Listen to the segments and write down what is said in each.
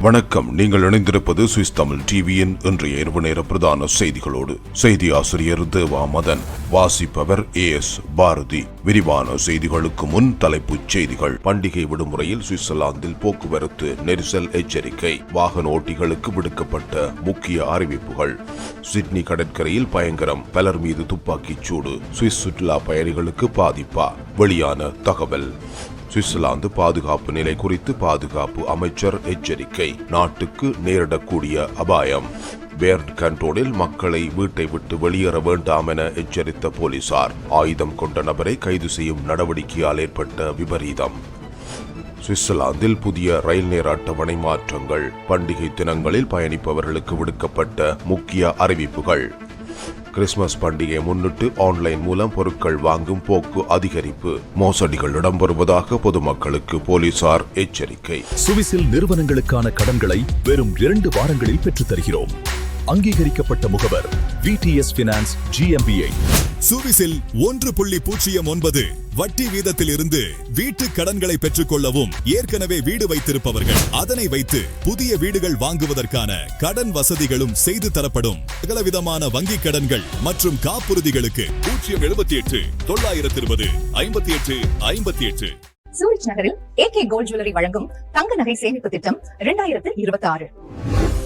வணக்கம். நீங்கள் இணைந்திருப்பது சுவிஸ் தமிழ் டிவியின் இன்றைய இரவு நேர பிரதான செய்திகளோடு. செய்தி ஆசிரியர் தேவா மதன் வாசிப்பவர் ஏ எஸ் பாரதி. விரிவான செய்திகளுக்கு முன் தலைப்புச் செய்திகள். பண்டிகை விடுமுறையில் சுவிட்சர்லாந்தில் போக்குவரத்து நெரிசல் எச்சரிக்கை. வாகன ஓட்டிகளுக்கு விடுக்கப்பட்ட முக்கிய அறிவிப்புகள். சிட்னி கடற்கரையில் பயங்கரம் பலர் மீது துப்பாக்கிச் சூடு. சுவிஸ் சுற்றுலா பயணிகளுக்கு பாதிப்பா? வெளியான தகவல். சுவிட்சர்லாந்து பாதுகாப்பு நிலை குறித்து பாதுகாப்பு அமைச்சர் எச்சரிக்கை. நாட்டுக்கு நேரிடக்கூடிய அபாயம். பேர்ட் கண்ட்ரோலில் மக்களை வீட்டை விட்டு வெளியேற வேண்டாம் என எச்சரித்த போலீசார். ஆயுதம் கொண்ட நபரை கைது செய்யும் நடவடிக்கையால் ஏற்பட்ட விபரீதம். சுவிட்சர்லாந்தில் புதிய ரயில் நேர அட்டவணை மாற்றங்கள். பண்டிகை தினங்களில் பயணிப்பவர்களுக்கு விடுக்கப்பட்ட முக்கிய அறிவிப்புகள். கிறிஸ்துமஸ் பண்டிகையை முன்னிட்டு ஆன்லைன் மூலம் பொருட்கள் வாங்கும் போக்கு அதிகரிப்பு. மோசடிகள் இடம்பெறுவதாக பொதுமக்களுக்கு போலீசார் எச்சரிக்கை. சுவிசில் நிறுவனங்களுக்கான கடன்களை வெறும் இரண்டு வாரங்களில் பெற்றுத் தருகிறோம் அங்கீகரிக்கப்பட்ட முகவர் விடிஎஸ் பினான்ஸ் ஜிஎம்பிஐ சுவிசில் ஒன்று புள்ளி பூஜ்ஜியம் ஒன்பது. வட்டி வீதத்தில் இருந்து வீட்டு கடன்களை பெற்றுக்கொள்ளவும் ஏற்கனவே வீடு வைத்திருப்பவர்கள். அதனை வைத்து புதிய வீடுகள் வாங்குவதற்கான கடன் வசதிகளும் செய்து தரப்படும். சகலவிதமான வங்கி கடன்கள் மற்றும் காப்புறுதிகளுக்கு பூஜ்ஜியம் எழுபத்தி எட்டு தொள்ளாயிரத்தி இருபது ஐம்பத்தி எட்டு ஐம்பத்தி எட்டு. சூரிச் நகரில் ஏகே கோல்ட் ஜுவல்லரி வழங்கும் தங்க நகை சேமிப்பு திட்டம் இரண்டாயிரத்து இருபத்தி ஆறு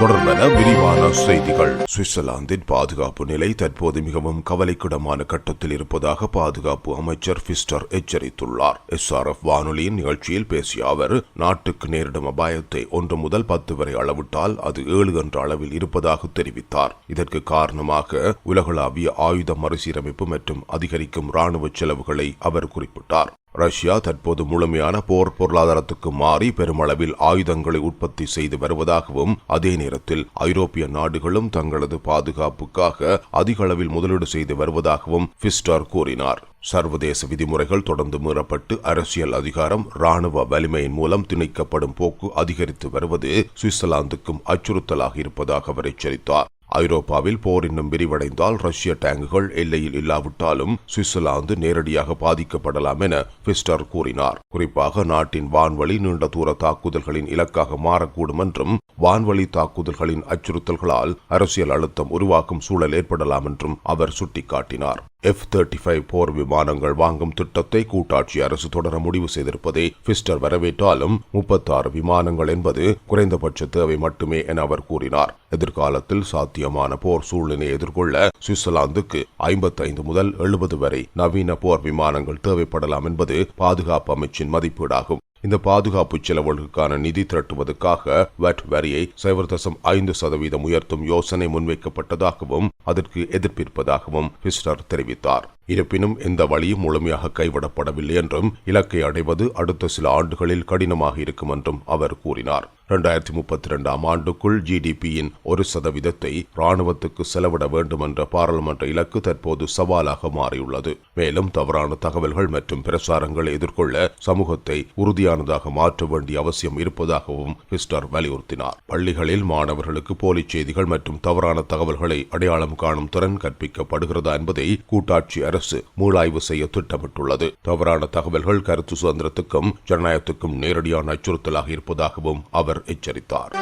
தொடர்பென விரிவான செய்திகள். சுவிட்சர்லாந்தின் பாதுகாப்பு நிலை தற்போது மிகவும் கவலைக்கிடமான கட்டத்தில் இருப்பதாக பாதுகாப்பு அமைச்சர் பிஸ்டர் எச்சரித்துள்ளார். எஸ்ஆர்எஃப் வானொலியின் நிகழ்ச்சியில் பேசிய அவர் நாட்டுக்கு நேரிடும் அபாயத்தை ஒன்று முதல் பத்து வரை அளவிட்டால் அது ஏழு என்ற அளவில் இருப்பதாக தெரிவித்தார். இதற்கு காரணமாக உலகளாவிய ஆயுத மறுசீரமைப்பு மற்றும் அதிகரிக்கும் ராணுவ செலவுகளை அவர் குறிப்பிட்டார். ரஷ்யா தற்போது முழுமையான போர் பொருளாதாரத்துக்கு மாறி பெருமளவில் ஆயுதங்களை உற்பத்தி செய்து வருவதாகவும் அதே நேரத்தில் ஐரோப்பிய நாடுகளும் தங்களது பாதுகாப்புக்காக அதிக அளவில் முதலீடு செய்து வருவதாகவும் பிஸ்டார் கூறினார். சர்வதேச விதிமுறைகள் தொடர்ந்து மீறப்பட்டு அரசியல் அதிகாரம் ராணுவ வலிமையின் மூலம் திணிக்கப்படும் போக்கு அதிகரித்து வருவது சுவிட்சர்லாந்துக்கும் அச்சுறுத்தலாக இருப்பதாக அவர் எச்சரித்தார். ஐரோப்பாவில் போர் இன்னும் விரிவடைந்தால் ரஷ்ய டேங்குகள் எல்லையில் இல்லாவிட்டாலும் சுவிட்சர்லாந்து நேரடியாக பாதிக்கப்படலாம் என பிஸ்டர் கூறினார். குறிப்பாக நாட்டின் வான்வழி நீண்ட தூர தாக்குதல்களின் இலக்காக மாறக்கூடும் என்றும் வான்வழி தாக்குதல்களின் அச்சுறுத்தல்களால் அரசியல் அழுத்தம் உருவாக்கும் சூழல் ஏற்படலாம் என்றும் அவர் சுட்டிக்காட்டினார். எஃப் தேர்ட்டி ஃபைவ் போர் விமானங்கள் வாங்கும் திட்டத்தை கூட்டாட்சி அரசு தொடர முடிவு செய்திருப்பதை பிஸ்டர் வரவேற்றாலும் முப்பத்தாறு விமானங்கள் என்பது குறைந்தபட்ச தேவை மட்டுமே என அவர் கூறினார். எதிர்காலத்தில் சாத்தியமான போர் சூழ்நிலையை எதிர்கொள்ள சுவிட்சர்லாந்துக்கு ஐம்பத்தைந்து முதல் எழுபது வரை நவீன போர் விமானங்கள் தேவைப்படலாம் என்பது பாதுகாப்பு அமைச்சின் மதிப்பீடாகும். இந்த பாதுகாப்பு செலவுகளுக்கான நிதி திரட்டுவதற்காக வட் வரியை சைவர் தசம் ஐந்து சதவீதம் உயர்த்தும் யோசனை முன்வைக்கப்பட்டதாகவும் அதற்கு எதிர்ப்பிருப்பதாகவும் பிஸ்டர் தெரிவித்தார். இருப்பினும் இந்த வழியும் முழுமையாக கைவிடப்படவில்லை என்றும் இலக்கை அடைவது அடுத்த சில ஆண்டுகளில் கடினமாக இருக்கும் என்றும் அவர் கூறினார். இரண்டாயிரத்தி முப்பத்தி இரண்டாம் ஆண்டுக்குள் ஜிடிபியின் ஒரு சதவீதத்தை ராணுவத்துக்கு செலவிட வேண்டும் என்ற பாராளுமன்ற இலக்கு தற்போது சவாலாக மாறியுள்ளது. மேலும் தவறான தகவல்கள் மற்றும் பிரசாரங்களை எதிர்கொள்ள சமூகத்தை உறுதியானதாக மாற்ற வேண்டிய அவசியம் இருப்பதாகவும் ஹிஸ்டர் வலியுறுத்தினார். பள்ளிகளில் மாணவர்களுக்கு போலி செய்திகள் மற்றும் தவறான தகவல்களை அடையாளம் காணும் திறன் கற்பிக்கப்படுகிறதா என்பதை கூட்டாட்சி அரசு மூளாய்வு செய்ய திட்டமிட்டுள்ளது. தவறான தகவல்கள் கருத்து சுதந்திரத்துக்கும் ஜனநாயகத்துக்கும் நேரடியான அச்சுறுத்தலாக இருப்பதாகவும் அவர் எச்சரித்தார்.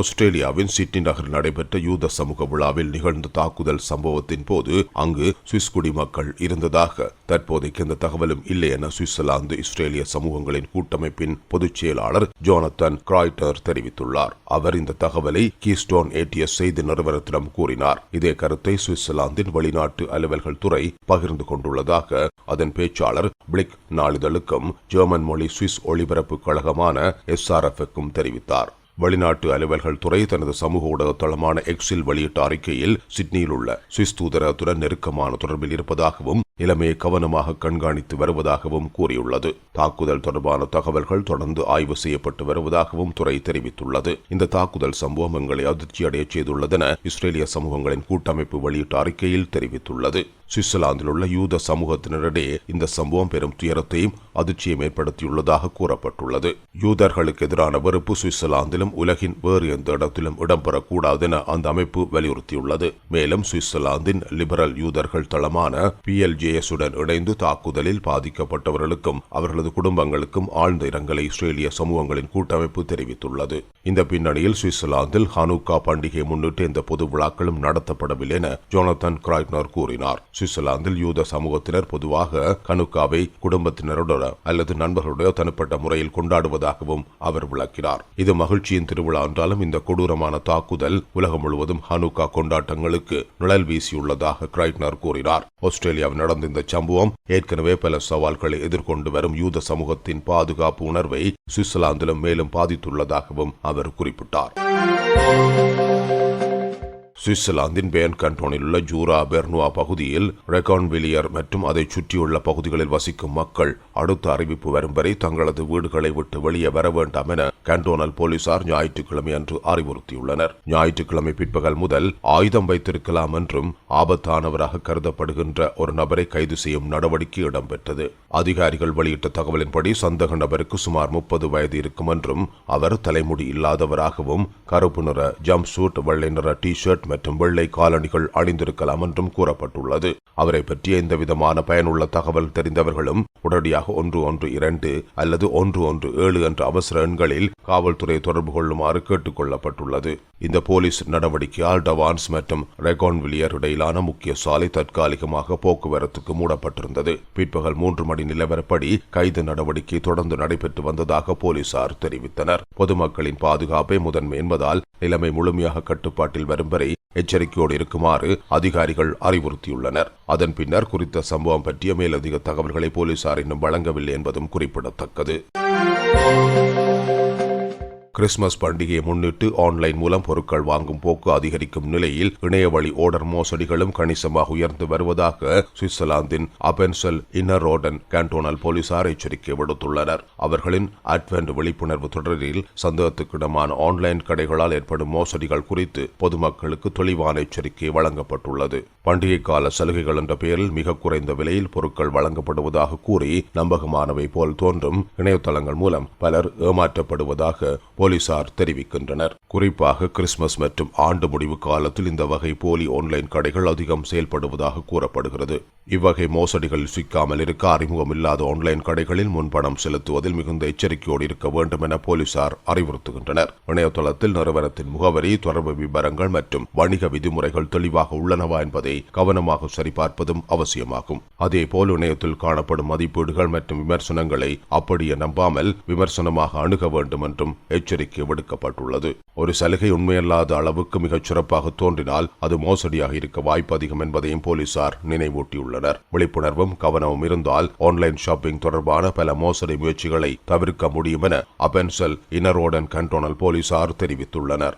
ஆஸ்திரேலியாவின் சிட்னி நகரில் நடைபெற்ற யூத சமூக விழாவில் நிகழ்ந்த தாக்குதல் சம்பவத்தின் போது அங்கு சுவிஸ் குடிமக்கள் இருந்ததாக தற்போதைக்கு எந்த தகவலும் இல்லை என சுவிட்சர்லாந்து இஸ்ரேலிய சமூகங்களின் கூட்டமைப்பின் பொதுச் செயலாளர் ஜோனத்தன் கிராய்டர் தெரிவித்துள்ளார். அவர் இந்த தகவலை கீஸ்டோன் ஏடிஎஸ் செய்தி நிறுவனத்திடம் கூறினார். இதே கருத்தை சுவிட்சர்லாந்தின் வெளிநாட்டு அலுவல்கள் துறை பகிர்ந்து கொண்டுள்ளதாக அதன் பேச்சாளர் பிளிக் நாளிதழுக்கும் ஜெர்மன் மொழி சுவிஸ் ஒளிபரப்பு கழகமான எஸ்ஆர்எஃப்க்கும் தெரிவித்தார். வெளிநாட்டு அலுவல்கள் துறை தனது சமூக ஊடக தளமான எக்ஸில் வெளியிட்ட அறிக்கையில் சிட்னியில் உள்ள சுவிஸ் தூதரகத்துடன் நெருக்கமான தொடர்பில் இருப்பதாகவும் நிலைமையை கவனமாக கண்காணித்து வருவதாகவும் கூறியுள்ளது. தாக்குதல் தொடர்பான தகவல்கள் தொடர்ந்து ஆய்வு செய்யப்பட்டு வருவதாகவும் துறை தெரிவித்துள்ளது. இந்த தாக்குதல் சம்பவம் எங்களை அதிர்ச்சியடைய செய்துள்ளதென இஸ்ரேலிய சமூகங்களின் கூட்டமைப்பு வெளியிட்ட அறிக்கையில் தெரிவித்துள்ளது. சுவிட்சர்லாந்தில் உள்ள யூத சமூகத்தினரிடையே இந்த சம்பவம் பெரும் துயரத்தையும் அதிர்ச்சியும் ஏற்படுத்தியுள்ளதாக கூறப்பட்டுள்ளது. யூதர்களுக்கு எதிரான வெறுப்பு சுவிட்சர்லாந்திலும் உலகின் வேறு எந்த இடத்திலும் இடம்பெறக்கூடாது என அந்த அமைப்பு வலியுறுத்தியுள்ளது. மேலும் சுவிட்சர்லாந்தின் லிபரல் யூதர்கள் தளமான பிஎல்ஜி ஜேஎஸுடன் இணைந்து தாக்குதலில் பாதிக்கப்பட்டவர்களுக்கும் அவர்களது குடும்பங்களுக்கும் ஆழ்ந்த இரங்கலை இஸ்ரேலிய சமூகங்களின் கூட்டமைப்பு தெரிவித்துள்ளது. இந்த பின்னணியில் சுவிட்சர்லாந்தில் ஹனுக்கா பண்டிகையை முன்னிட்டு எந்த பொது விழாக்களும் நடத்தப்படவில்லை என ஜோனத்தன் கிராய்ட்னர் கூறினார். சுவிட்சர்லாந்தில் யூத சமூகத்தினர் பொதுவாக ஹனுக்காவை குடும்பத்தினருடன் அல்லது நண்பர்களுடைய தனிப்பட்ட முறையில் கொண்டாடுவதாகவும் அவர் விளக்கினார். இது மகிழ்ச்சியின் திருவிழா என்றாலும் இந்த கொடூரமான தாக்குதல் உலகம் முழுவதும் ஹனுக்கா கொண்டாட்டங்களுக்கு நிழல் வீசியுள்ளதாக கிரைட்னர் கூறினார். ஆஸ்திரேலியாவில் நடந்த இந்த சம்பவம் ஏற்கனவே பல சவால்களை எதிர்கொண்டு வரும் யூத சமூகத்தின் பாதுகாப்பு உணர்வை சுவிட்சர்லாந்திலும் மேலும் பாதித்துள்ளதாகவும் அவர் குறிப்பிட்டார். சுவிட்சர்லாந்தின் பேன் கண்டோனில் உள்ள ஜூரா பெர்னுவா பகுதியில் ரெகான்விலியர் மற்றும் அதை சுற்றியுள்ள பகுதிகளில் வசிக்கும் மக்கள் அடுத்த அறிவிப்பு வரும் வரை தங்களது வீடுகளை விட்டு வெளியே வர வேண்டாம் என கண்டோனல் போலீசார் ஞாயிற்றுக்கிழமை அன்று அறிவுறுத்தியுள்ளனர். ஞாயிற்றுக்கிழமை பிற்பகல் முதல் ஆயுதம் வைத்திருக்கலாம் என்றும் ஆபத்தானவராக கருதப்படுகின்ற ஒரு நபரை கைது செய்யும் நடவடிக்கை இடம்பெற்றது. அதிகாரிகள் வெளியிட்ட தகவலின்படி சந்தக நபருக்கு சுமார் முப்பது வயது இருக்கும் என்றும் அவர் தலைமுடி இல்லாதவராகவும் கருப்பு நிற ஜம்ப் சூட் வெள்ளை நிற டி ஷர்ட் மற்றும் வெள்ளை காலணிகள் அணிந்திருக்கலாம் என்றும் கூறப்பட்டுள்ளது. அவரை பற்றிய இந்த விதமான பயனுள்ள தகவல் தெரிந்தவர்களும் உடனடியாக ஒன்று ஒன்று இரண்டு அல்லது ஒன்று ஒன்று ஏழு என்ற அவசர எண்களில் காவல்துறை தொடர்பு கொள்ளுமாறு கேட்டுக் கொள்ளப்பட்டுள்ளது. இந்த போலீஸ் நடவடிக்கையால் டவான்ஸ் மற்றும் ரெகான்விலியர் இடையிலான முக்கிய சாலை தற்காலிகமாக போக்குவரத்துக்கு மூடப்பட்டிருந்தது. பிற்பகல் மூன்று மணி நிலவரப்படி கைது நடவடிக்கை தொடர்ந்து நடைபெற்று வந்ததாக போலீசார் தெரிவித்தனர். பொதுமக்களின் பாதுகாப்பை முதன்மை என்பதால் நிலைமை முழுமையாக கட்டுப்பாட்டில் வரும் வரை எச்சரிக்கையோடு இருக்குமாறு அதிகாரிகள் அறிவுறுத்தியுள்ளனர். அதன் பின்னர் குறித்த சம்பவம் பற்றிய மேலதிக தகவல்களை போலீசார் இன்னும் வழங்கவில்லை என்பதும் குறிப்பிடத்தக்கது. கிறிஸ்துமஸ் பண்டிகையை முன்னிட்டு ஆன்லைன் மூலம் பொருட்கள் வாங்கும் போக்கு அதிகரிக்கும் நிலையில் இணையவழி ஓடர் மோசடிகளும் கணிசமாக உயர்ந்து வருவதாக சுவிட்சர்லாந்தின் அபென்சல் இன்னரோடன் கேண்டோனல் போலீசார் எச்சரிக்கை விடுத்துள்ளனர். அவர்களின் அட்வென்ட் விழிப்புணர்வு தொடரில் சந்தேகத்துக்கிடமான ஆன்லைன் கடைகளால் ஏற்படும் மோசடிகள் குறித்து பொதுமக்களுக்கு தெளிவான எச்சரிக்கை வழங்கப்பட்டுள்ளது. பண்டிகை கால சலுகைகள் என்ற பெயரில் மிக குறைந்த விலையில் பொருட்கள் வழங்கப்படுவதாக கூறி நம்பகமானவை போல் தோன்றும் இணையதளங்கள் மூலம் பலர் ஏமாற்றப்படுவதாக போலீசார் தெரிவிக்கின்றனர். குறிப்பாக கிறிஸ்துமஸ் மற்றும் ஆண்டு முடிவு காலத்தில் இந்த வகை போலி ஆன்லைன் கடைகள் அதிகம் செயல்படுவதாக கூறப்படுகிறது. இவ்வகை மோசடிகளில் சிக்காமல் இருக்க அறிமுகம் இல்லாத ஆன்லைன் கடைகளில் முன்பணம் செலுத்துவதில் மிகுந்த எச்சரிக்கையோடு இருக்க வேண்டும் என போலீசார் அறிவுறுத்துகின்றனர். இணையதளத்தில் நிறுவனத்தின் முகவரி தொடர்பு விவரங்கள் மற்றும் வணிக விதிமுறைகள் தெளிவாக உள்ளனவா என்பதை கவனமாக சரிபார்ப்பதும் அவசியமாகும். அதேபோல் இணையத்தில் காணப்படும் மதிப்பீடுகள் மற்றும் விமர்சனங்களை அப்படியே நம்பாமல் விமர்சனமாக அணுக வேண்டும் என்றும் எச்சரிக்கை எச்சரிக்கை விடுக்கப்பட்டுள்ளது. ஒரு சலுகை உண்மையல்லாத அளவுக்கு மிகச் சிறப்பாக தோன்றினால் அது மோசடியாக இருக்க வாய்ப்பு அதிகம் என்பதையும் போலீசார் நினைவூட்டியுள்ளனர். விழிப்புணர்வும் கவனமும் இருந்தால் ஆன்லைன் ஷாப்பிங் தொடர்பான பல மோசடி முயற்சிகளை தவிர்க்க முடியும் என அபென்சல் இனரோடன் கண்டோனல் போலீசார் தெரிவித்துள்ளனர்.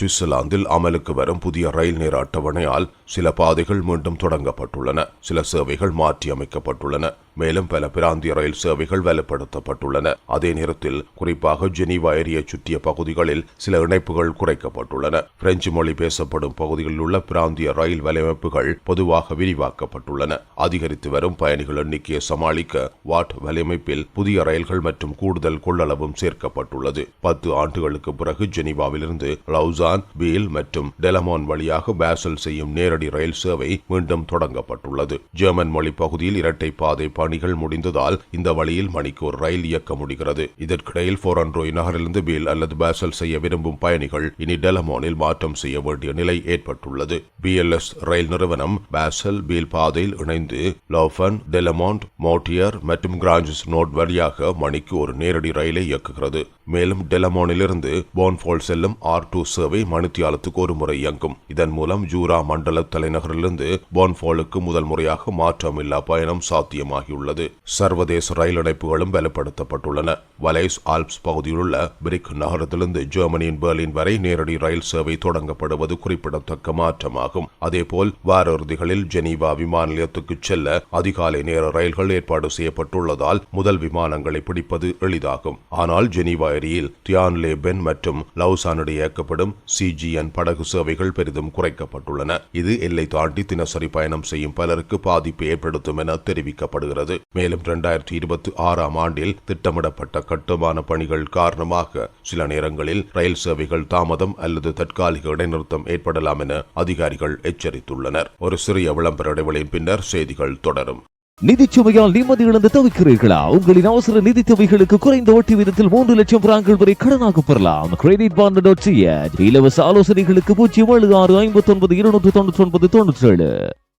சுவிட்சர்லாந்தில் அமலுக்கு வரும் புதிய ரயில் நேர அட்டவணையால் சில பாதைகள் மீண்டும் தொடங்கப்பட்டுள்ளன. சில சேவைகள் மாற்றியமைக்கப்பட்டுள்ளன. மேலும் பல பிராந்திய ரயில் சேவைகள் வலுப்படுத்தப்பட்டுள்ளன. அதே நேரத்தில் குறிப்பாக ஜெனீவா ஏரியை சுற்றிய பகுதிகளில் சில இணைப்புகள் குறைக்கப்பட்டுள்ளன. பிரெஞ்சு மொழி பேசப்படும் பகுதிகளில் உள்ள பிராந்திய ரயில் வலையமைப்புகள் பொதுவாக விரிவாக்கப்பட்டுள்ளன. அதிகரித்து வரும் பயணிகள் எண்ணிக்கையை சமாளிக்க வாட் வலையமைப்பில் புதிய ரயில்கள் மற்றும் கூடுதல் கொள்ளளவும் சேர்க்கப்பட்டுள்ளது. பத்து ஆண்டுகளுக்கு பிறகு ஜெனீவாவிலிருந்து லவுசான் பீல் மற்றும் டெலமோன் வழியாக பேசல் செய்யும் நேரடி ரயில் சேவை மீண்டும் தொடங்கப்பட்டுள்ளது. ஜெர்மன் மொழி பகுதியில் இரட்டை பாதை பணிகள் முடிந்ததால் இந்த வழியில் மணிக்கு ஒரு ரயில் இயக்க முடிகிறது. இதற்கிடையில் போரன்ரோய் நகரிலிருந்து பீல் அல்லது பேசல் செய்ய விரும்பும் பயணிகள் இனி டெலமோனில் மாற்றம் செய்ய வேண்டிய நிலை ஏற்பட்டுள்ளது. பிஎல்எஸ் ரயில் நிறுவனம் பேசல் பீல் பாதையில் இணைந்து லோஃபன் டெலமோண்ட் மோட்டியர் மற்றும் கிராஞ்சஸ் நோட் வழியாக மணிக்கு ஒரு நேரடி ரயிலை இயக்குகிறது. மேலும் டெலமோனிலிருந்து போன்ஃபால் செல்லும் ஆர் டூ சேவை மணித்தியாலத்துக்கு ஒரு முறை இயங்கும். இதன் மூலம் ஜூரா மண்டல தலைநகரிலிருந்து போன்ஃபாலுக்கு முதல் முறையாக மாற்றமில்லா பயணம் சாத்தியமாகியுள்ளது. சர்வதேச ரயில் இணைப்புகளும் பலப்படுத்தப்பட்டுள்ளன வலைஸ் ஆல்ப்ஸ் பகுதியிலுள்ள பிரிக் நகரத்திலிருந்து ஜெர்மனியின் பெர்லின் வரை நேரடி ரயில் சேவை தொடங்கப்படுவது குறிப்பிடத்தக்க மாற்றமாகும். அதேபோல் வார இறுதிகளில் ஜெனீவா விமான நிலையத்துக்கு செல்ல அதிகாலை நேர ரயில்கள் ஏற்பாடு செய்யப்பட்டுள்ளதால் முதல் விமானங்களை பிடிப்பது எளிதாகும். ஆனால் ஜெனீவா ஏரியில் தியான்லே பென் மற்றும் லவுசானிடையே இயக்கப்படும் சிஜிஎன் படகு சேவைகள் பெரிதும் குறைக்கப்பட்டுள்ளன. இது எல்லை தாண்டி தினசரி பயணம் செய்யும் பலருக்கு பாதிப்பு ஏற்படுத்தும் என தெரிவிக்கப்படுகிறது. மேலும் இரண்டாயிரத்தி இருபத்தி ஆறாம் ஆண்டில் திட்டமிடப்பட்ட கட்டுமான பணிகள் காரணமாக சில நேரங்களில் ரயில் சேவைகள் தாமதம் அல்லது தற்காலிக இடைநிறுத்தம் ஏற்படலாம் என அதிகாரிகள் எச்சரித்துள்ளனர். ஒரு சிறிய விளம்பர இடைவெளியின் பின்னர் செய்திகள் தொடரும். நிதிச்சுமையால் நிம்மதி இழந்து தவிக்கிறீர்களா? உங்களின் அவசர நிதி தேவைகளுக்கு குறைந்த வட்டி விதத்தில் மூன்று லட்சம் பிராங்கள் வரை கடனாக பெறலாம். கிரெடிட் பாண்ட் டாட் இலவச ஆலோசனைகளுக்கு பூஜ்ஜியம் ஏழு ஆறு ஐம்பத்தி ஒன்பது இருநூற்று தொண்ணூற்றி ஒன்பது தொண்ணூற்றி ஏழு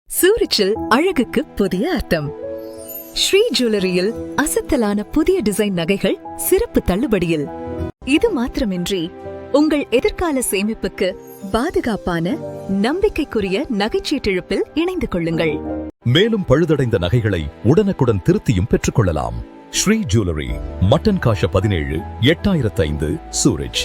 சூரிச்சில் அழகுக்கு புதிய அர்த்தம். ஸ்ரீ ஜுவல்லரியில் அசத்தலான புதிய டிசைன் நகைகள் சிறப்பு தள்ளுபடியில். இது மாத்திரமின்றி உங்கள் எதிர்கால சேமிப்புக்கு பாதுகாப்பான நம்பிக்கைக்குரிய நகைச்சீட்டிழப்பில் இணைந்து கொள்ளுங்கள். மேலும் பழுதடைந்த நகைகளை உடனுக்குடன் திருத்தியும் பெற்றுக்கொள்ளலாம். ஸ்ரீ ஜுவல்லரி மட்டன் காஷ பதினேழு எட்டாயிரத்து ஐந்து சூரஜ்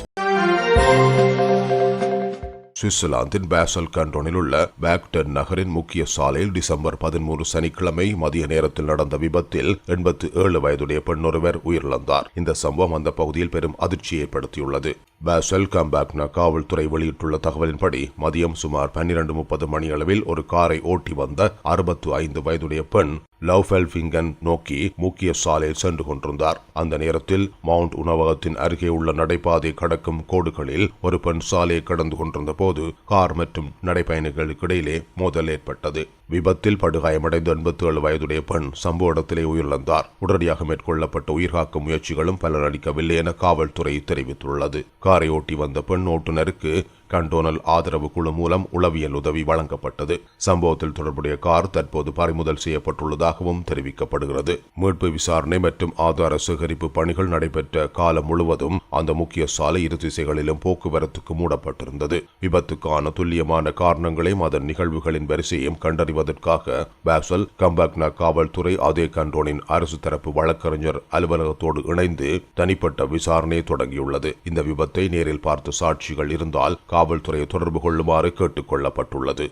சுவிட்சர்லாந்தின் பேசல் கண்டோனில் உள்ள பேக்டன் நகரின் முக்கிய சாலையில் டிசம்பர் பதிமூன்று சனிக்கிழமை மதிய நேரத்தில் நடந்த விபத்தில் எண்பத்து ஏழு வயதுடைய பெண்ணொருவர் உயிரிழந்தார். இந்த சம்பவம் அந்த பகுதியில் பெரும் அதிர்ச்சியை ஏற்படுத்தியுள்ளது. பேசல் கம்பேக்னா காவல்துறை வெளியிட்டுள்ள தகவலின்படி மதியம் சுமார் பன்னிரண்டு முப்பது மணியளவில் ஒரு காரை ஓட்டி வந்த அறுபத்து ஐந்து வயதுடைய பெண் லவ்ஃபெல்ஃபிங்கன் நோக்கி முக்கிய சாலையில் சென்று கொண்டிருந்தார். அந்த நேரத்தில் மவுண்ட் உணவகத்தின் அருகே உள்ள நடைபாதை கடக்கும் கோடுகளில் ஒரு பெண் சாலையை கடந்து கொண்டிருந்த போது கார் மற்றும் நடைப்பயணிகளுக்கு இடையிலே மோதல் ஏற்பட்டது. விபத்தில் படுகாயமடைந்த எண்பத்தி ஏழு வயதுடைய பெண் சம்பவ இடத்திலே உயிரிழந்தார். உடனடியாக மேற்கொள்ளப்பட்ட உயிர்காக்கும் முயற்சிகளும் பலனளிக்கவில்லை என காவல்துறை தெரிவித்துள்ளது. காரை ஓட்டி வந்த பெண் ஓட்டுநருக்கு கண்டோனல் ஆதரவு குழு மூலம் உளவியல் உதவி வழங்கப்பட்டது. சம்பவத்தில் தொடர்புடைய கார் தற்போது பறிமுதல் செய்யப்பட்டுள்ளதாகவும் தெரிவிக்கப்படுகிறது. மீட்பு விசாரணை மற்றும் ஆதார சேகரிப்பு பணிகள் நடைபெற்ற காலம் முழுவதும் அந்த முக்கிய சாலை இரு திசைகளிலும் போக்குவரத்துக்கு மூடப்பட்டிருந்தது. விபத்துக்கான துல்லியமான காரணங்களையும் அதன் நிகழ்வுகளின் வரிசையும் கண்டறிவதற்காக பாசல் கம்பாக்னா காவல்துறை அதே கண்டோனின் அரசு தரப்பு வழக்கறிஞர் அலுவலகத்தோடு இணைந்து தனிப்பட்ட விசாரணையை தொடங்கியுள்ளது. இந்த விபத்தை நேரில் பார்த்த சாட்சிகள் இருந்தால் காவல்துறையை தொடர்பு கொள்ளுமாறு கேட்டுக் கொள்ளப்பட்டுள்ளது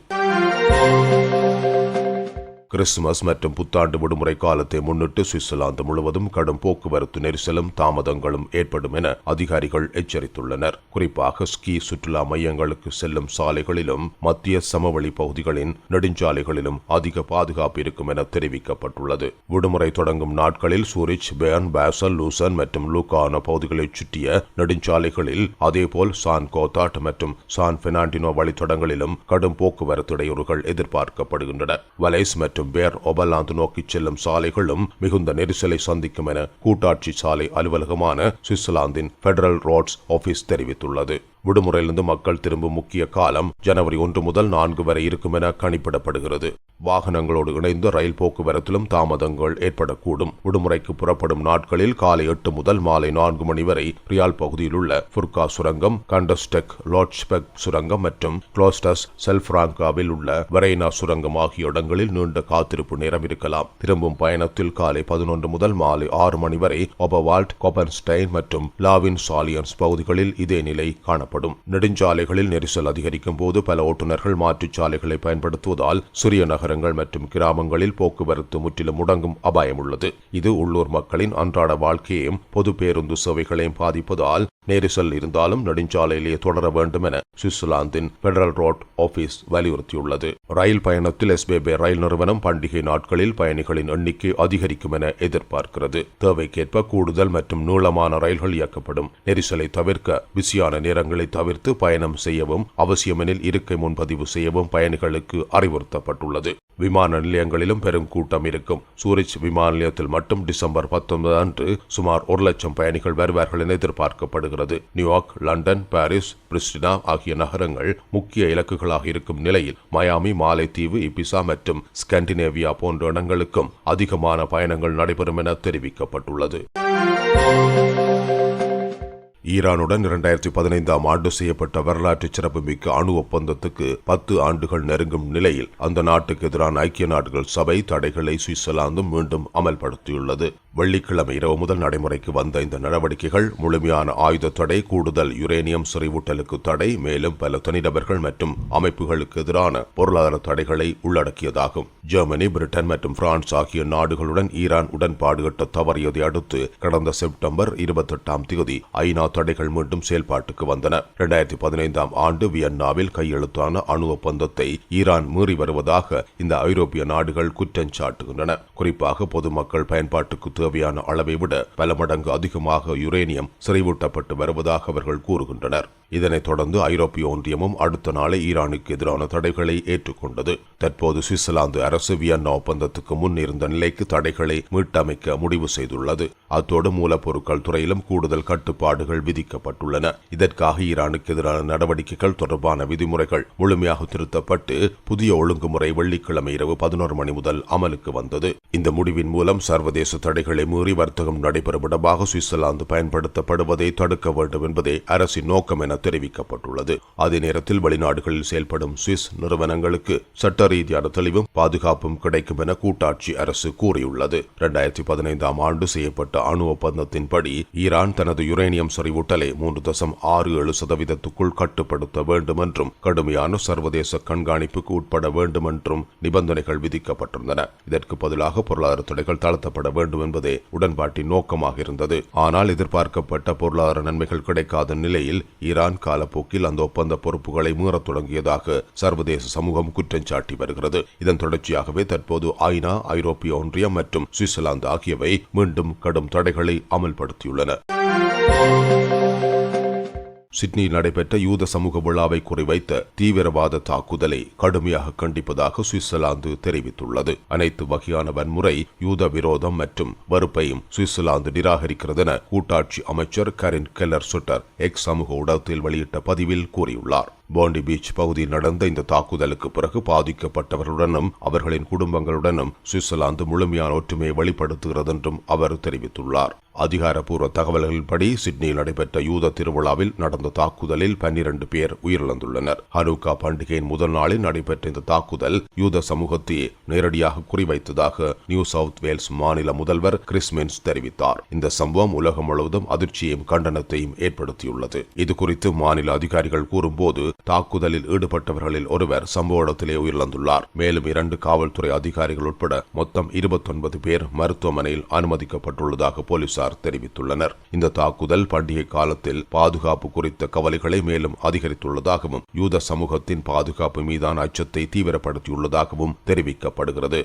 கிறிஸ்துமஸ் மற்றும் புத்தாண்டு விடுமுறை காலத்தை முன்னிட்டு சுவிட்சர்லாந்து முழுவதும் கடும் போக்குவரத்து நெரிசலும் தாமதங்களும் ஏற்படும் என அதிகாரிகள் எச்சரித்துள்ளனர். குறிப்பாக ஸ்கீ சுற்றுலா மையங்களுக்கு செல்லும் சாலைகளிலும் மத்திய சமவெளி பகுதிகளின் நெடுஞ்சாலைகளிலும் அதிக பாதுகாப்பு இருக்கும் என தெரிவிக்கப்பட்டுள்ளது. விடுமுறை தொடங்கும் நாட்களில் சூரிச் பேர்ன் பேசல் லூசன் மற்றும் லூகான பகுதிகளைச் சுற்றிய நெடுஞ்சாலைகளில் அதேபோல் சான் கோத்தாட் மற்றும் சான் பெர்னாண்டினோ வழித்தடங்களிலும் கடும் போக்குவரத்து இடையூறுகள் எதிர்பார்க்கப்படுகின்றன. வலைஸ் மற்றும் வேர் ஒபலாந்து நோக்கி செல்லும் சாலைகளும் மிகுந்த நெரிசலை சந்திக்கும் என கூட்டாட்சி சாலை அலுவலகமான சுவிட்சர்லாந்தின் பெடரல் ரோட்ஸ் ஆபீஸ் தெரிவித்துள்ளது. விடுமுறையிலிருந்து மக்கள் திரும்பும் முக்கிய காலம் ஜனவரி ஒன்று முதல் நான்கு வரை இருக்கும் என கணிப்பிடப்படுகிறது. வாகனங்களோடு இணைந்த ரயில் போக்குவரத்திலும் தாமதங்கள் ஏற்படக்கூடும். விடுமுறைக்கு புறப்படும் நாட்களில் காலை எட்டு முதல் மாலை நான்கு மணி வரை ரியால் பகுதியில் உள்ள ஃபுர்கா சுரங்கம் கண்டஸ்டெக் லாட்ச்பெக் சுரங்கம் மற்றும் குளோஸ்டஸ் செல்ஃப்ராங்காவில் உள்ள வரைனா சுரங்கம் ஆகிய இடங்களில் நீண்ட காத்திருப்பு நேரம் இருக்கலாம். திரும்பும் பயணத்தில் காலை பதினொன்று முதல் மாலை ஆறு மணி வரை ஒபவால்ட் கொபன்ஸ்டைன் மற்றும் லாவின் சாலியன்ஸ் பகுதிகளில் இதே நிலை காணப்படும். நெடுஞ்சாலைகளில் நெரிசல் அதிகரிக்கும் போது பல ஓட்டுநர்கள் மாற்றுச்சாலைகளை பயன்படுத்துவதால் சிறிய நகரங்கள் மற்றும் கிராமங்களில் போக்குவரத்து முற்றிலும் முடங்கும் அபாயம் உள்ளது இது உள்ளூர் மக்களின் அன்றாட வாழ்க்கையையும் பொது பேருந்து சேவைகளையும் பாதிப்பதால் நெரிசல் இருந்தாலும் நெடுஞ்சாலையிலேயே தொடர வேண்டும் என சுவிட்சர்லாந்தின் பெடரல் ரோட் ஆபீஸ் வலியுறுத்தியுள்ளது. ரயில் பயணத்தில் எஸ்பேபே ரயில் நிறுவனம் பண்டிகை நாட்களில் பயணிகளின் எண்ணிக்கை அதிகரிக்கும் என எதிர்பார்க்கிறது. தேவைக்கேற்ப கூடுதல் மற்றும் நீளமான ரயில்கள் இயக்கப்படும். நெரிசலை தவிர்க்க பிஸியான நேரங்களை தவிர்த்து பயணம் செய்யவும் அவசியமெனில் இருக்கை முன்பதிவு செய்யவும் பயணிகளுக்கு அறிவுறுத்தப்பட்டுள்ளது. விமான நிலையங்களிலும் பெரும் கூட்டம் இருக்கும். சூரிச் விமான நிலையத்தில் மட்டும் டிசம்பர் பத்தொன்பது அன்று சுமார் ஒரு லட்சம் பயணிகள் வருவார்கள் என எதிர்பார்க்கப்படுகிறது. நியூயார்க் லண்டன் பாரிஸ் பிரிஸ்டினா ஆகிய நகரங்கள் முக்கிய இலக்குகளாக இருக்கும் நிலையில் மயாமி மாலைத்தீவு இபிசா மற்றும் ஸ்கண்டினேவியா போன்ற இடங்களுக்கும் அதிகமான பயணங்கள் நடைபெறும் என தெரிவிக்கப்பட்டுள்ளது. ஈரானுடன் இரண்டாயிரத்தி பதினைந்தாம் ஆண்டு செய்யப்பட்ட வரலாற்று சிறப்புமிக்க அணு ஒப்பந்தத்துக்கு பத்து ஆண்டுகள் நெருங்கும் நிலையில் அந்த நாட்டுக்கு எதிரான ஐக்கிய நாடுகள் சபை தடைகளை சுவிட்சர்லாந்து மீண்டும் அமல்படுத்தியுள்ளது. வெள்ளிக்கிழமை இரவு முதல் நடைமுறைக்கு வந்த இந்த நடவடிக்கைகள் முழுமையான ஆயுத தடை கூடுதல் யுரேனியம் செறிவூட்டலுக்கு தடை மேலும் பல தனிநபர்கள் மற்றும் அமைப்புகளுக்கு எதிரான பொருளாதார தடைகளை உள்ளடக்கியதாகும். ஜெர்மனி பிரிட்டன் மற்றும் பிரான்ஸ் ஆகிய நாடுகளுடன் ஈரான் உடன்பாடு எட்ட தவறியதை அடுத்து கடந்த செப்டம்பர் இருபத்தெட்டாம் தேதி ஐநா தடைகள் மீண்டும் செயல்பாட்டுக்கு வந்தன. இரண்டாயிரத்தி பதினைந்தாம் ஆண்டு வியன்னாவில் கையெழுத்தான அணு ஒப்பந்தத்தை ஈரான் மீறி வருவதாக இந்த ஐரோப்பிய நாடுகள் குற்றம் சாட்டுகின்றன. குறிப்பாக பொதுமக்கள் பயன்பாட்டுக்கு தேவையான அளவை விட பல மடங்கு அதிகமாக யுரேனியம் செறிவூட்டப்பட்டு வருவதாக அவர்கள் கூறுகின்றனர். இதனைத் தொடர்ந்து ஐரோப்பிய ஒன்றியமும் அடுத்த நாளே ஈரானுக்கு எதிரான தடைகளை ஏற்றுக்கொண்டது. தற்போது சுவிட்சர்லாந்து அரசு வியன்னா ஒப்பந்தத்துக்கு முன் இருந்த நிலைக்கு தடைகளை மீட்டமைக்க முடிவு செய்துள்ளது. அத்தோடு மூலப்பொருட்கள் துறையிலும் கூடுதல் கட்டுப்பாடுகள் விதிக்கப்பட்டுள்ளன. இதற்காக ஈரானுக்கு எதிரான நடவடிக்கைகள் தொடர்பான விதிமுறைகள் முழுமையாக திருத்தப்பட்டு புதிய ஒழுங்குமுறை வெள்ளிக்கிழமை இரவு பதினோரு மணி முதல் அமலுக்கு வந்தது. இந்த முடிவின் மூலம் சர்வதேச தடைகளை மீறி வர்த்தகம் நடைபெறும் இடமாக சுவிட்சர்லாந்து பயன்படுத்தப்படுவதை தடுக்க வேண்டும் என்பதே அரசின் நோக்கம் என என தெரிவிக்கப்பட்டுள்ளது. அதே நேரத்தில் வெளிநாடுகளில் செயல்படும் சுவிஸ் நிறுவனங்களுக்கு சட்ட ரீதியான தெளிவும் பாதுகாப்பும் கிடைக்கும் என கூட்டாட்சி அரசு கூறியுள்ளது. இரண்டாயிரத்தி பதினைந்தாம் ஆண்டு செய்யப்பட்ட அணு ஒப்பந்தத்தின்படி ஈரான் தனது யுரேனியம் செறிவூட்டலை மூன்று தசம் ஆறு ஏழு சதவீதத்துக்குள் கட்டுப்படுத்த வேண்டும் என்றும் கடுமையான சர்வதேச கண்காணிப்புக்கு உட்பட வேண்டும் என்றும் நிபந்தனைகள் விதிக்கப்பட்டிருந்தன. இதற்கு பதிலாக பொருளாதார தடைகள் தளர்த்தப்பட வேண்டும் என்பதே உடன்பாட்டின் நோக்கமாக இருந்தது. ஆனால் எதிர்பார்க்கப்பட்ட பொருளாதார நன்மைகள் கிடைக்காத நிலையில் ஈரான் காலப்போக்கில் அந்த ஒப்பந்த பொறுப்புகளை மீறத் தொடங்கியதாக சர்வதேச சமூகம் குற்றம் சாட்டி வருகிறது. இதன் தொடர்ச்சியாகவே தற்போது ஐநா ஐரோப்பிய ஒன்றியம் மற்றும் சுவிட்சர்லாந்து ஆகியவை மீண்டும் கடும் தடைகளை அமல்படுத்தியுள்ளன. சிட்னியில் நடைபெற்ற யூத சமூக விழாவை குறிவைத்த தீவிரவாத தாக்குதலை கடுமையாக கண்டிப்பதாக சுவிட்சர்லாந்து தெரிவித்துள்ளது. அனைத்து வகையான வன்முறை யூத விரோதம் மற்றும் வெறுப்பையும் சுவிட்சர்லாந்து நிராகரிக்கிறது என கூட்டாட்சி அமைச்சர் கரின் கெல்லர் சுட்டர் எக்ஸ் சமூக ஊடகத்தில் வெளியிட்ட பதிவில் கூறியுள்ளார். பாண்டி பீச் பகுதியில் நடந்த இந்த தாக்குதலுக்கு பிறகு பாதிக்கப்பட்டவர்களுடனும் அவர்களின் குடும்பங்களுடனும் சுவிட்சர்லாந்து முழுமையான ஒற்றுமையை வெளிப்படுத்துகிறது என்றும் அவர் தெரிவித்துள்ளார். அதிகாரப்பூர்வ தகவல்களின்படி சிட்னியில் நடைபெற்ற யூத திருவிழாவில் நடந்த தாக்குதலில் பன்னிரண்டு பேர் உயிரிழந்துள்ளனர். ஹனுக்கா பண்டிகையின் முதல் நாளில் நடைபெற்ற இந்த தாக்குதல் யூத சமூகத்தை நேரடியாக குறிவைத்ததாக நியூ சவுத் வேல்ஸ் மாநில முதல்வர் கிறிஸ்மின்ஸ் தெரிவித்தார். இந்த சம்பவம் உலகம் முழுவதும் அதிர்ச்சியையும் கண்டனத்தையும் ஏற்படுத்தியுள்ளது. இதுகுறித்து மாநில அதிகாரிகள் கூறும்போது தாக்குதலில் ஈடுபட்டவர்களில் ஒருவர் சம்பவ இடத்திலே உயிரிழந்துள்ளார். மேலும் இரண்டு காவல்துறை அதிகாரிகள் உட்பட மொத்தம் இருபத்தொன்பது பேர் மருத்துவமனையில் அனுமதிக்கப்பட்டுள்ளதாக போலீசார் தெரிவித்துள்ளனர். இந்த தாக்குதல் பண்டிகை காலத்தில் பாதுகாப்பு குறித்த கவலைகளை மேலும் அதிகரித்துள்ளதாகவும் யூத சமூகத்தின் பாதுகாப்பு மீதான அச்சத்தை தீவிரப்படுத்தியுள்ளதாகவும் தெரிவிக்கப்படுகிறது.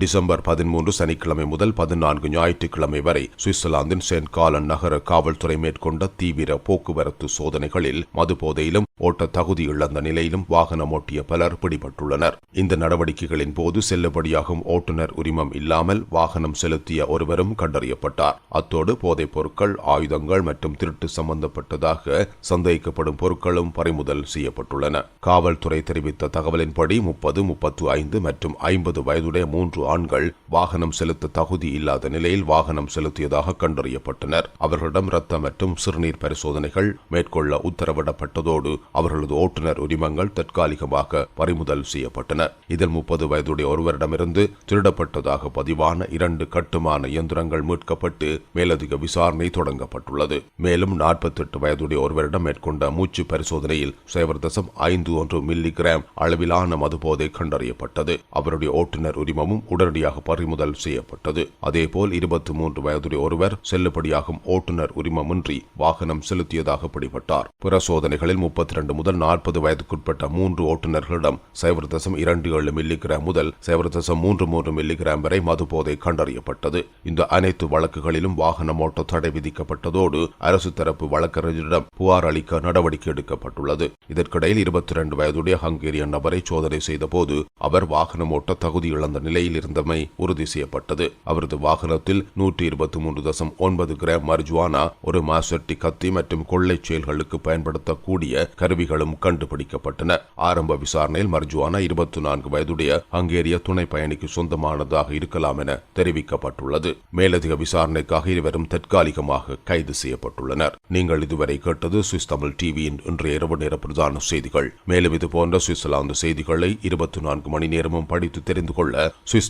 டிசம்பர் பதிமூன்று சனிக்கிழமை முதல் பதினான்கு ஞாயிற்றுக்கிழமை வரை சுவிட்சர்லாந்தின் சென்ட் காலன் நகர காவல்துறை மேற்கொண்ட தீவிர போக்குவரத்து சோதனைகளில் மதுபோதையிலும் ஓட்ட தகுதி இழந்த நிலையிலும் வாகனம் ஓட்டிய பலர் பிடிபட்டுள்ளனர். இந்த நடவடிக்கைகளின் போது செல்லுபடியாகும் ஓட்டுநர் உரிமம் இல்லாமல் வாகனம் செலுத்திய ஒருவரும் கண்டறியப்பட்டார். அத்தோடு போதைப் பொருட்கள் ஆயுதங்கள் மற்றும் திருட்டு சம்பந்தப்பட்டதாக சந்தேகிக்கப்படும் பொருட்களும் பறிமுதல் செய்யப்பட்டுள்ளன. காவல்துறை தெரிவித்த தகவலின்படி முப்பது முப்பத்து ஐந்து மற்றும் ஐம்பது வயதுடைய மூன்று ஆண்கள் வாகனம் செலுத்த தகுதி இல்லாத நிலையில் வாகனம் செலுத்தியதாக கண்டறியப்பட்டனர். அவர்களிடம் இரத்த மற்றும் சிறுநீர் பரிசோதனைகள் மேற்கொள்ள உத்தரவிடப்பட்டதோடு அவர்களது ஓட்டுநர் உரிமங்கள் தற்காலிகமாக பறிமுதல் செய்யப்பட்டன. இதில் முப்பது வயதுடைய ஒருவரிடமிருந்து திருடப்பட்டதாக பதிவான இரண்டு கட்டுமான இயந்திரங்கள் மீட்கப்பட்டு மேலதிக விசாரணை தொடங்கப்பட்டுள்ளது. மேலும் நாற்பத்தி எட்டு வயதுடைய ஒருவரிடம் மேற்கொண்ட மூச்சு பரிசோதனையில் சைபர் தசம் ஐந்து ஒன்று மில்லி கிராம் அளவிலான மதுபோதை கண்டறியப்பட்டது. அவருடைய ஓட்டுநர் உரிமமும் உடல் உடனடியாக பறிமுதல் செய்யப்பட்டது. அதேபோல் இருபத்தி மூன்று வயதுடைய ஒருவர் செல்லுபடியாகும் ஓட்டுநர் உரிமமின்றி வாகனம் செலுத்தியதாக பிடிபட்டார். பிற சோதனைகளில் முப்பத்தி இரண்டு முதல் நாற்பது வயதுக்குட்பட்ட மூன்று ஓட்டுநர்களிடம் சைபர் தசம் இரண்டு ஏழு மில்லிகிராம் முதல் சைபர் தசம் மூன்று மூன்று மில்லிகிராம் வரை மதுபோதை கண்டறியப்பட்டது. இந்த அனைத்து வழக்குகளிலும் வாகனம் ஓட்ட தடை விதிக்கப்பட்டதோடு அரசு தரப்பு வழக்கறிஞரிடம் புகார் அளிக்க நடவடிக்கை எடுக்கப்பட்டுள்ளது. இதற்கிடையில் இருபத்தி இரண்டு வயதுடைய ஹங்கேரியன் நபரை சோதனை செய்தபோது அவர் வாகனம் ஓட்ட தகுதி இழந்த நிலையில் இருந்தமை உறுதி செய்யப்பட்டது. அவரது வாகனத்தில் நூற்றி இருபத்தி மூன்று தசம் ஒன்பது கிராம் மர்ஜுவானா ஒரு மாசட்டி கத்தி மற்றும் கொள்ளை செயல்களுக்கு பயன்படுத்தக்கூடிய கருவிகளும் கண்டுபிடிக்கப்பட்டன. ஆரம்ப விசாரணையில் மர்ஜுவானா இருபத்தி நான்கு வயதுடைய ஹங்கேரிய துணை பயணிக்கு சொந்தமானதாக இருக்கலாம் என தெரிவிக்கப்பட்டுள்ளது. மேலதிக விசாரணைக்காக இருவரும் தற்காலிகமாக கைது செய்யப்பட்டுள்ளனர். நீங்கள் இதுவரை கேட்டது சுவிஸ் தமிழ் டிவியின் இன்றைய இரவு நேர பிரதான செய்திகள். மேலும் இது போன்ற சுவிட்சர்லாந்து செய்திகளை இருபத்தி நான்கு மணி நேரமும் படித்து தெரிந்து கொள்ள Swiss